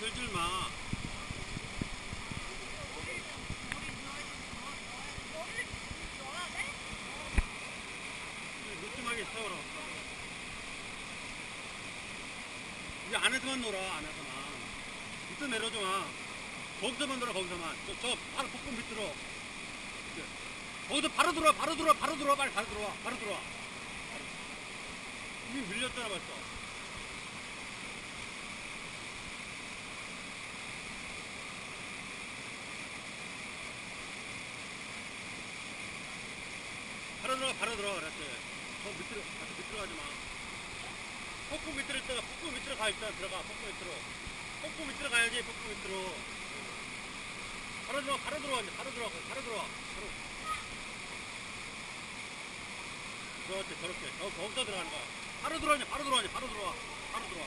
들들 마. 늦지막이 싸워라. 이제 안에서만 놀아, 안에서만. 밑으로 내려줘 마. 거기서만 놀아, 거기서만. 저, 저 바로 폭풍 밑으로. 이제. 거기서 바로 들어와, 바로 들어와, 바로 들어와, 빨리 바로 들어와, 바로 들어와. 이미 밀렸잖아, 벌써. 바로 들어가 바로 들어가 그랬지 저 밑으로 가서 밑으로 가지 마. 폭포 밑으로 있다가 폭포 밑으로 가 일단 들어가 폭포 밑으로. 폭포 밑으로 가야지 폭포 밑으로. 바로 들어와 바로 들어와 이제. 바로 들어와 바로 들어와. 바로. 그렇지 저렇게. 저 거기서 들어가는 거야. 바로 들어와 이제. 바로 들어와 이제. 바로 들어와. 바로 들어와